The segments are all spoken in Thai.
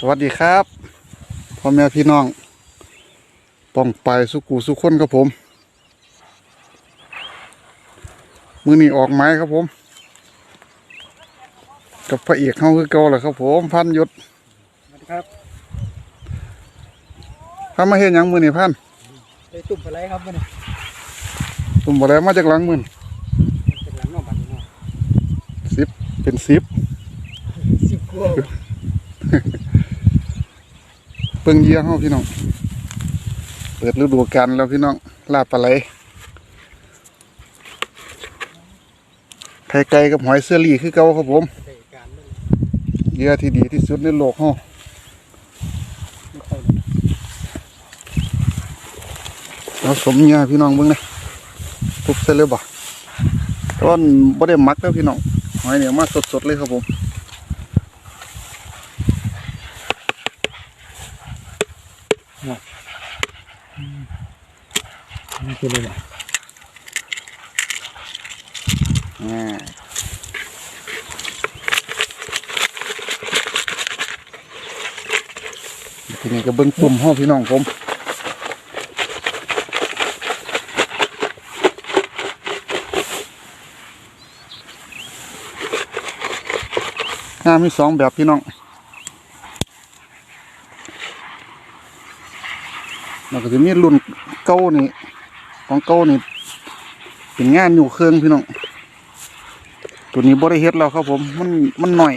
สวัสดีครับพ่อแม่พี่น้องป้องไปสุกูสุขคนครับผม มือนี้ออกไม้ครับผม กับพระเอกเขาคือเก่าแหละครับผมพันยศสวัสดีครับพันมาเห็นยังมือนี่พันได้ตุ่มอะไรครับวันนี้ตุ่มบ่ได้มาจากหลังมือนเป็นหลังนอกบ้านนี่เนาะสิบเป็นสิบสิบกว่า เปิงเยี่ยเขาพี่น้อง เปิดฤดูกาลแล้วพี่น้องลาบปลาไหลไข่ไก่กับหอยเสื้อรี่คือเก่าครับผมเยื่อที่ดีที่สุดในโลกเฮาไม่ค่อยเราสมเหยื่อพี่น้องเบิ่งนะทุบใส่เลยบ่ตอนบ่ได้มักแล้วพี่น้องหอยเนี่ยมาสดๆเลยครับผม นี่คือเลยแหละอ่าทีนี้ก็เบิ่งตุ่มเฮาพี่น้องผมงานมีสองแบบพี่น้อง แล้วก็จะมีรุ่นเก้านี่ของเก้านี่เป็นงานอยู่เครื่องพี่น้องตัวนี้บริเฮ็ดแล้วครับผมมันมันหน่อย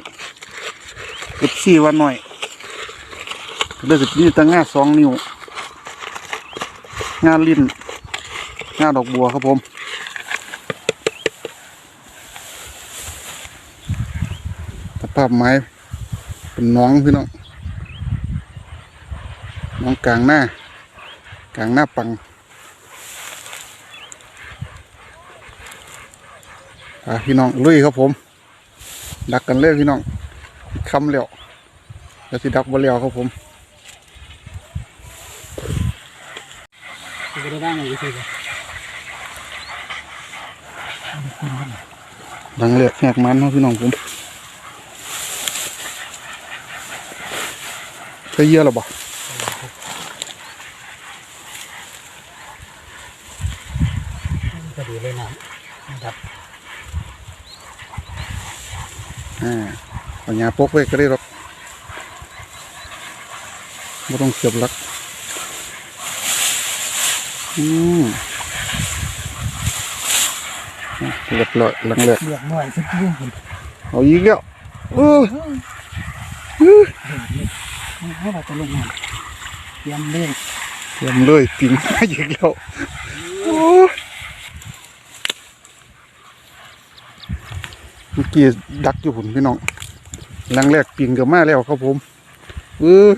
เอฟซีว่าหน่อยเลยจะมีแต่งงาสองนิ้วงานลิ้นงาดอกบัวครับผมสภาพไม้เป็นน้องพี่น้องน้องกลางหน้า กลางหน้าปังอะพี่น้องลุยครับผม ดักกันเลยพี่น้องคำเลี้ยวแล้วสิดักบ่เลี้ยวครับผมคือได้บ้างเลยคือดังเลียกแหกมันเนาะพี่น้องผมเคยเยอะหรอบ่ พอดีเลยนะนะครับ อ่า เอาหญ้าปกไว้ก็ได้หรอกไม่ต้องเสียบหลัก อืมอะเรียบร้อยหลังแรกเลือกหน่อยสักทีผมเอาอีกแล้วเออให้เราจะลงงานเตรียมเลยเตรียมเลยปิงมาอีกแล้วโอ้ยเมื่อกี้ดักอยู่ผมพี่น้อง หลังแรกปิงก็มาแล้วครับผมเออ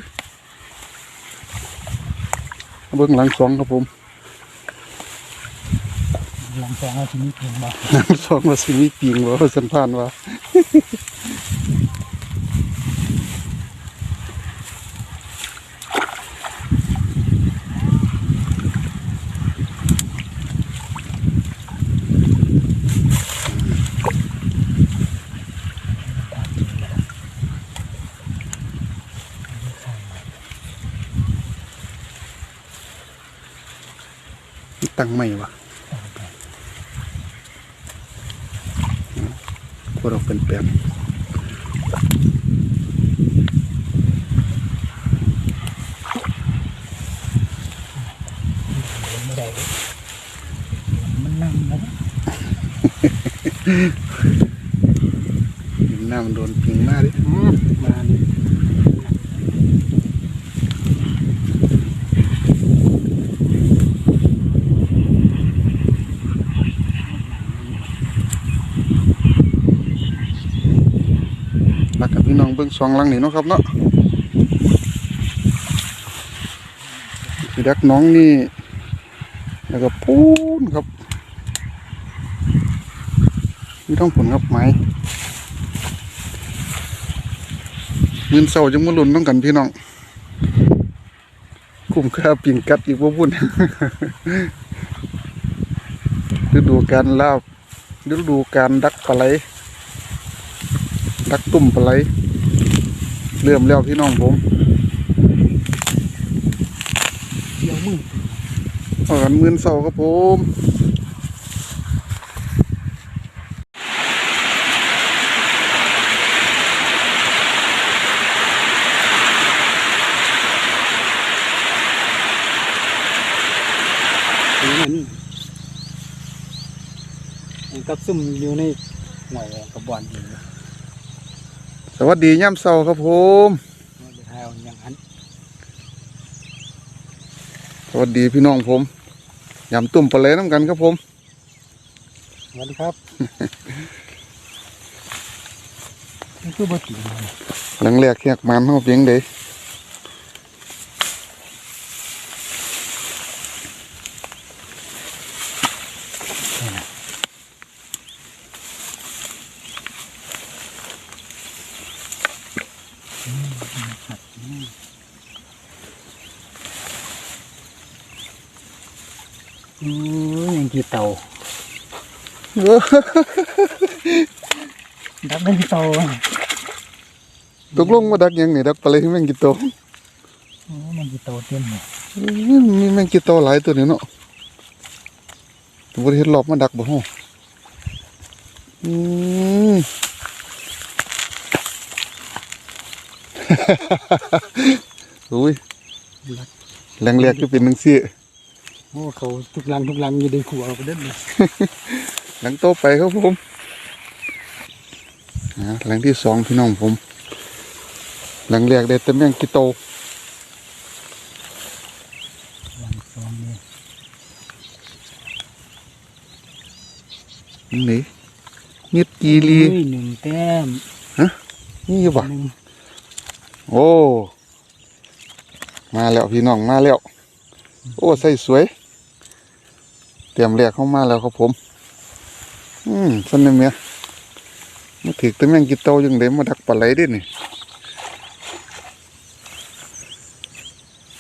เบื้องหลังสองครับผมหลังสองเอาทีนี้เพียงบ่หลังสองมาสิมีปิงว่าสันพานว่า ตั้งไม่วะพวกเราเป็นแปลนไม่ได้มันนั่งแล้วเห็นหน้ามันโดนปิงมากดิมารักกับพี่น้องเบิ้ง สองลังนี่เนาะครับเนาะพี่ดักน้องนี่แล้วก็ปูนครับนี่ต้องผลครับไหม้เงินเศร้าจังมาลุนต้องกันพี่น้องคุ้มค่าปิ่งกัดอีกว่าบุญฤดูการลาบฤดูการดักปลาไหลดักตุ่มปลาไหล เริ่มแล้วพี่น้องผมเดี๋ยวมึงเอากันมื่นเสาครับผมถึงนั่นมันกับซุ่มอยู่ในหน่วยกระบอนดีส วัสดีย่ำเสาครับผมมันจะให้เอาอย่างนั้นสวัสดีพี่น้องผมยำตุ่มปลาไหลน้ำกันครับผมสวัสดีครับนี่คือบ่ติงหลังแรกแยกมันเขาเพียงเด ยอือยังกี่เตาดับได้กี่เตาตกลงมาดักยังนี่ดักปลาไหลแมงกิโตโอ้มันกี่เตาเต็มเลยมีแมงกิโตหลายตัวนี่เนาะตัวเห็ดรอบมาดักบ่ฮะอืมอุ้ยแรงแรกก็เป็นหนังซี่ โอ้เขาทุกลังทุกลังอยู่ในขัวเราไปเด็ดเลยหลังโตไปครับผมนะหลังที่สองพี่น้องผม หลังแรกได้แต่แมงกิโตลังสองเนี่ยนี่นิดกีรีอุ้ยหนึ่งแต้มนี่อยู่บ่หนึ่งโอ้ มาแล้วพี่น้องมาแล้ว โอ้ใส่สวย เตรียมแรกเข้ามาแล้วครับผม อืมสันนี่เมียมาถือแต่แมงกิโตยังได้มาดักปลาไหลดินี่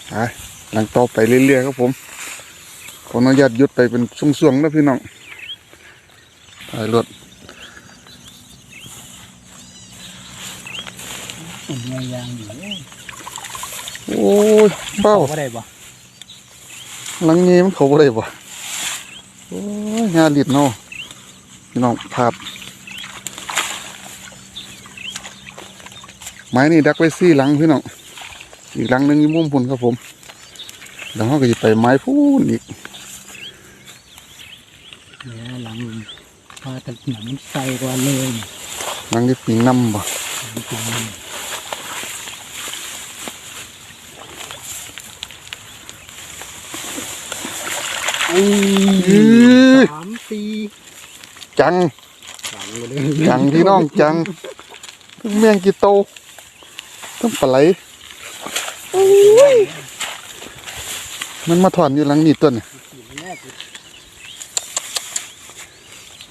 ไปหลังต่อไปเรื่อยๆครับผมขออนุญาตหยุดไปเป็นช่วงๆนะพี่น้องไปรถอุ่นยางยางอยู่โอ้ยเบ้าก็ได้ปะหลังนี้มันเขาบ่ได้บ่โอ้ยงานลิดเนาะพี่น้องภาพไม้นี่ดักไว้ซี่หลังพี่น้องอีกหลังหนึงอยู่มุมพุ่นครับผมแล้วเราก็จะไปไม้พูนอีกเนี่ยหลังพาตะหนังมันใส่กว่าเลยหลังที่ปีน้ำบ่จริงๆมันอื สามสี่จัง สามเลยจังพี่น้องจังทั้งแมงกีโตทั้งปลาไหลโอ้ยมันมาถอนอยู่หลังนี้ต้นนี่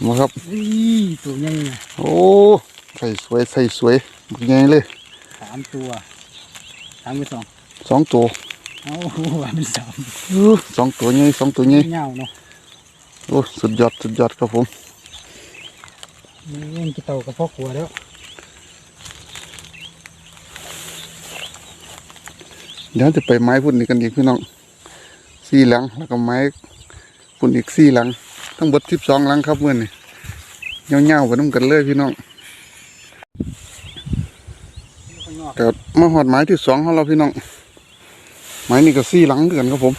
มาครับอุ้ยตัวใหญ่นะโอ้ใส่สวยใส่สวยบักใหญ่เลยสามตัวสามไปสองสองตัว เอ้าอันนี้สามอู้สองตัวใหญ่สองตัวใหญ่เงาเนาะโอ้สุดยอดสุดยอดครับผมนี่เล่นกี่โตกับพ่อครัวแล้วเดี๋ยวจะไปไม้พุ่นนี่กันอีกพี่น้องสี่หลังแล้วก็ไม้พุ่นอีกสี่หลังทั้งหมดสิบสองหลังครับเมื่อนี่เงาๆไปน้ำกันเลยพี่น้องข้างนอกแต่มาหอดไม้ที่สองของเราพี่น้อง ไม้นี่ก็สี่หลังด้วยกันครับผม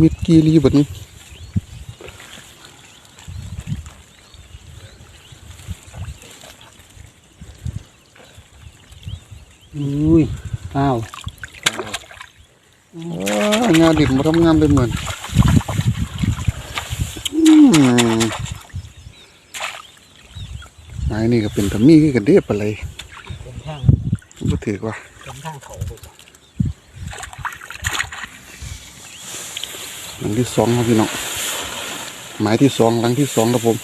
มิดกีรีแบบนี้อุ้ยอ้าวว้างานดิบมาทำงานได้เหมือน นี้ก็เป็นตะมีกันเดียบอะไรลเป็นทางบ่ถือว่าเป็นทางเขาหลังที่สองครับพี่น้องหมายที่สองหลังที่สองครับผม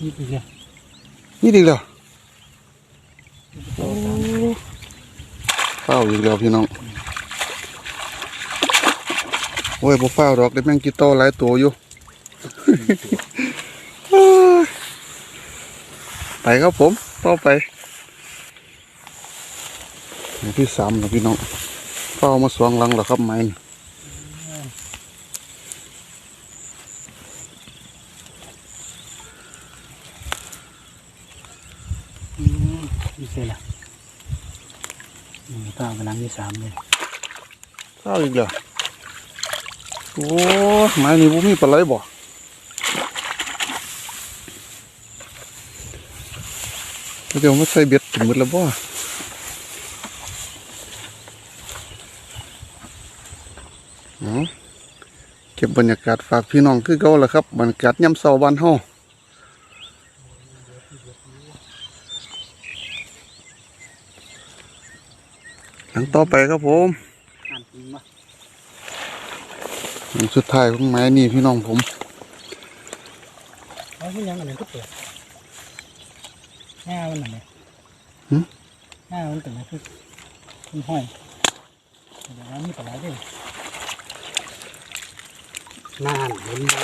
นี่ดีเลยนี่ดีเลยเป้าอีกแล้วพี่น้อง โอ้ยบ่ฝ้าวดอกได้แมงกีโตหลายตัวอยู่ไปครับผมต่อไปอันที่สามแล้วพี่น้องเฝ้ามาสวงหลังแล้วครับไม้นี่อืมนี่เสร็จละนี่ก็เอากำลังที่สามเลยเฝ้าอีกแล้ว โอ้ไม้นี่บ่มีปลาไหลบ่เดี๋ยวมาใส่เบ็ดถึงหมดแล้วบ่เอาเก็บบรรยากาศฝากพี่น้องคือเก่าแหละครับ บรรยากาศยามเช้าบ้านเฮาหลังต่อไปครับผม อ่านจริงปะ หลัง สุดท้ายของไม้นี่พี่น้องผมเอาที่ยังอันนี้ก็เปิดหน้ามันหน่อยไหมหึหน้ามันเป็นอะไรคือมันห้อยเดี๋ยวนี้ปลาไหลด้วยนานเห็นไหม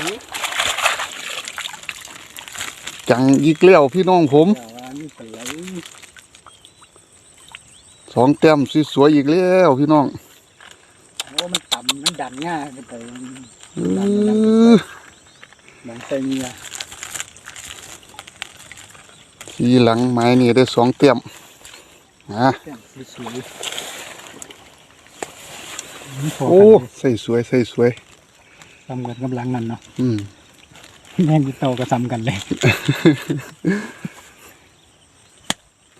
จังอีกแล้วพี่น้องผมเดี๋ยวว่านี่ปลาไหลสองแต้มสวยๆอีกแล้วพี่น้องโอ้มัน ต่ำมันดันง่ายไปเออเหมือนใส่เงียทีหลังไม้นี่ได้สองแต้มนะแก้มสวยๆมันพอโอ้กันเลยใส่สวยใส่สวยซ้ำกันกำลังกันเนาะอืมแม่งเต่าก็ซ้ำกันเลย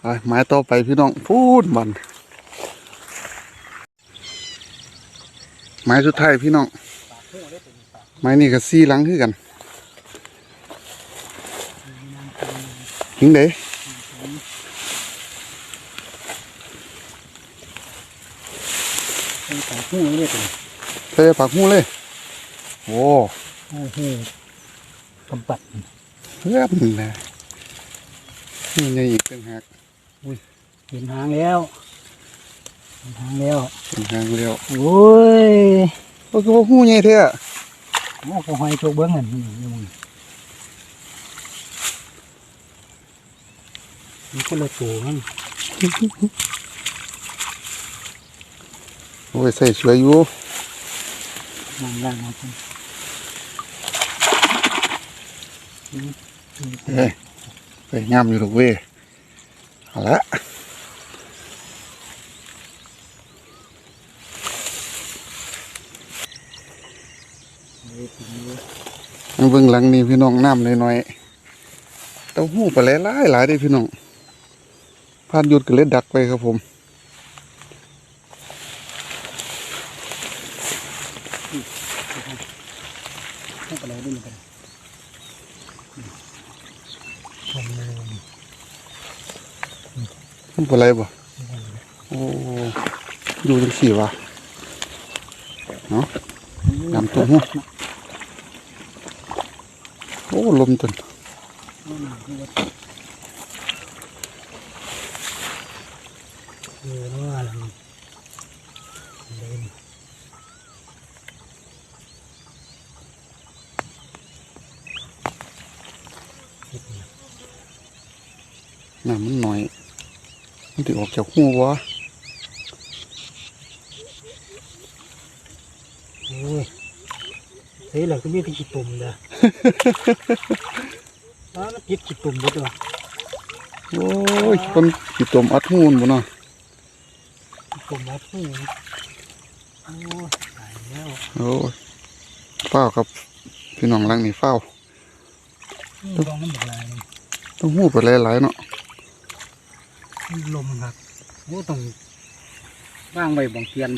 ไปไม้ต่อไปพี่น้องพูดมัน ไม้สุดท้ายพี่น้อง ไม้นี่ก็ซี่หลังคือกันยิงเด้เป็นของหูนี่เป็นใส่ปากหูเลย โอ้โอ้โหกำปัดเพื่อนนะนี่ยังอีกต่างหากเห็นหางแล้ว เห็นหางแล้วต่างหากเดียวโอ้ยก็คือว่าหูใหญ่แท้อะโอ้โหหอยโชกเบิ้งเงินนี่อยู่มึงมันคนละตัวมันโอ้ยใส่สวยอยู่นั่งล่างเอาไปเอ้ยไปงามอยู่หรอกเว้ยเอาละ เบิ่งหลังนี่พี่น้องน้ำน้อยๆเต้าหู้ปลาไหลหลายหลายเด้พี่น้องพานหยุดก็เลยดักไปครับผมเป็นไรไม่เป็นไรทำเลยมันปลาไหลบ่โอ้ดูจังสี่วะเนาะยำตัวหู้ อ้ลมตันเออแล้วว่าอะไรเดินน้ำมันหน่อย มันถึออกจากหูววะโอ้ยเฮ้ยเราก็มีที่ขี้ตุ่มเด้อ อ้าวมันยิดขี้ตุ่มหมดเลยวะโอ้ยคนขีดตมอัดหูนบ่เนาะขี้ตุ่มวัดหูโอ้ยตายแล้วโอ้ยเฝ้าวครับพี่น้องหลังนี่เฝ้าวนี่ลองมันบอกอะไรนี่ต้องหูไปหลายๆเนาะมันลมครับโอ้ต้องว่างไว้บองเทียน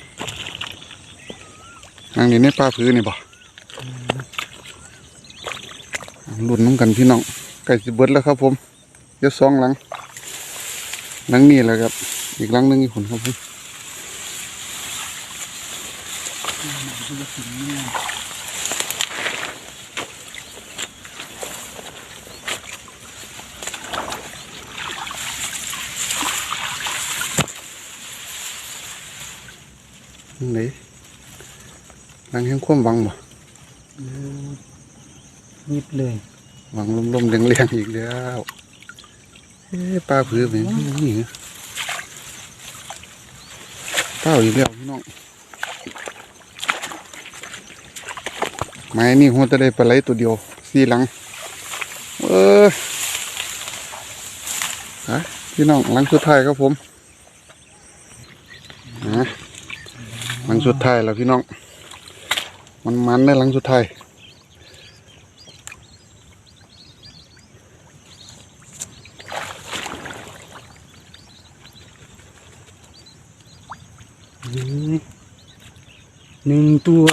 หลังนี้ในป่าพื้นนี่บ่ รุ่นน้ำกันพี่น้องใกล้สิเบิดแล้วครับ ผมเดี๋ยวสองหลังหลังนี้แหละครับ อีกหลังนึงอีกคนครับผมไหนรังแห่งความวังบ่ นิดเลยหวังลมๆแรงๆอีกแล้วเอ๊ะปลาผือเป็นนี่เหรอเต้าอีกแล้วพี่น้องไม้นี่หัวจะได้ปลาไหลตัวเดียวสี่หลัง เออฮะพี่น้องหลังสุดท้ายครับผมฮะหลังสุดท้ายแล้วพี่น้อง มันมันได้หลังสุดท้าย หนึ่งตัว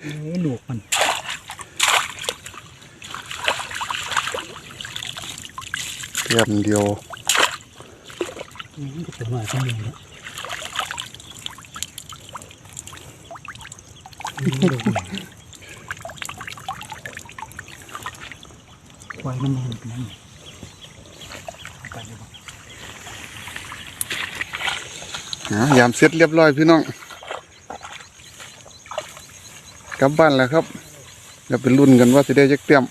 เอ้ยลูกมันเทียมเดียวอืมก็ตัวหน่อยก็มีแล้วอืมลูกมันควายมันแน่นกันนั่นเอาไปเลยบ่ ยามเสร็จเรียบร้อยพี่น้อง กลับบ้านแล้วครับเดี๋ยวไปรุ่นกันว่าสิได้จักเตรียม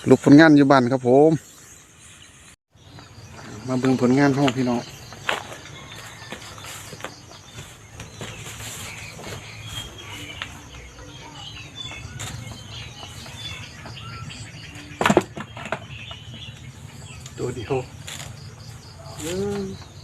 สรุปผลงานอยู่บ้านครับผม มาเบิ่งผลงานห้องพี่น้องตัวเดียว ห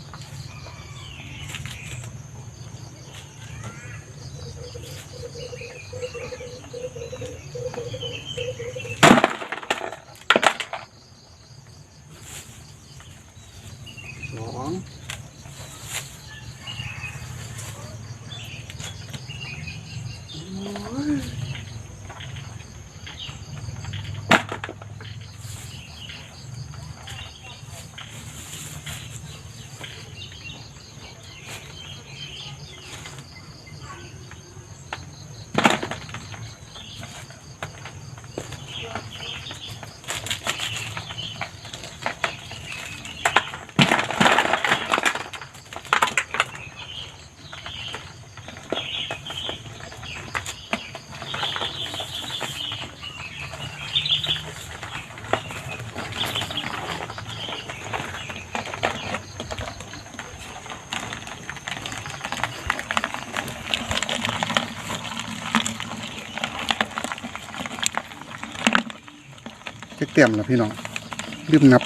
จักเตรียมแล้วพี่น้องลืมนับ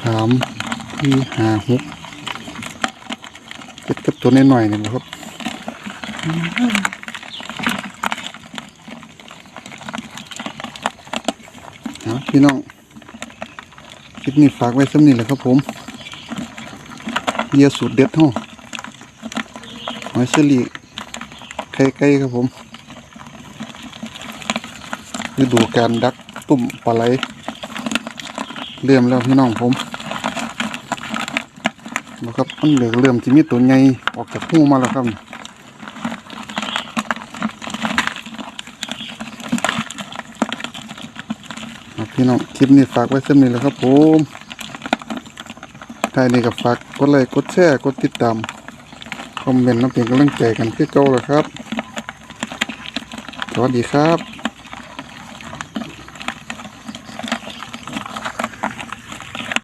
สามสี่ห้าหกเจ็ดกับตัวน้อยๆนี่แหละครับเอาพี่น้องคลิปนี้ฝากไว้สำนี้แหละครับผมเบียสูตรเด็ดห้องหอยเชลี่ไข่ไก่ครับผม ฤดูการดักตุ่มปลาไหลเริ่มแล้วพี่น้องผมนะครับมันเหลือเริ่มจะมีตัวใหญ่ออกจากหูมาแล้วครับพี่น้องคลิปนี้ฝากไว้เส้นนี้แล้วครับผมท้ายนี้ก็ฝากกดไลค์กดแชร์กดติดตาม คอมเมนต์น้ำเป็นกำลังใจกันคือเก่าแล้วครับ สวัสดีครับ